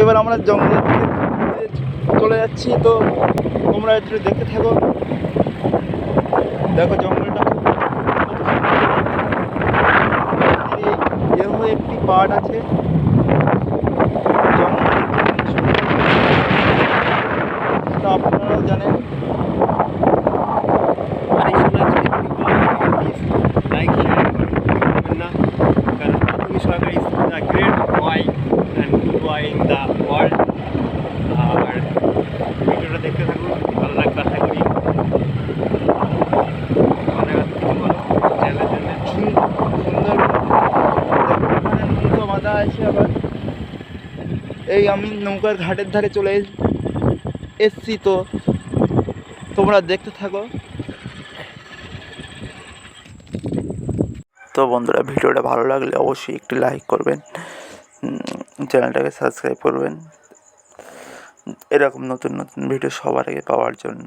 এবার আমরা জঙ্গলের চলে যাচ্ছি, তো তোমরা একটু দেখতে থাকো। দেখো জঙ্গলটা এরকম একটি পাহাড় আছে। আপনারাও জানেন। না। গুড বয় ইন ওয়ার্ল্ড আর ভিডিওটা দেখতে থাকুন ভালো লাগবে আশা করি আবার এই আমি নৌকার ঘাটের ধারে চলে এস- এসছি তো তোমরা দেখতে থাকো তো বন্ধুরা ভিডিওটা ভালো লাগলে অবশ্যই একটি লাইক করবেন চ্যানেলটাকে সাবস্ক্রাইব করবেন। এরকম নতুন নতুন ভিডিও সবার আগে পাওয়ার জন্য।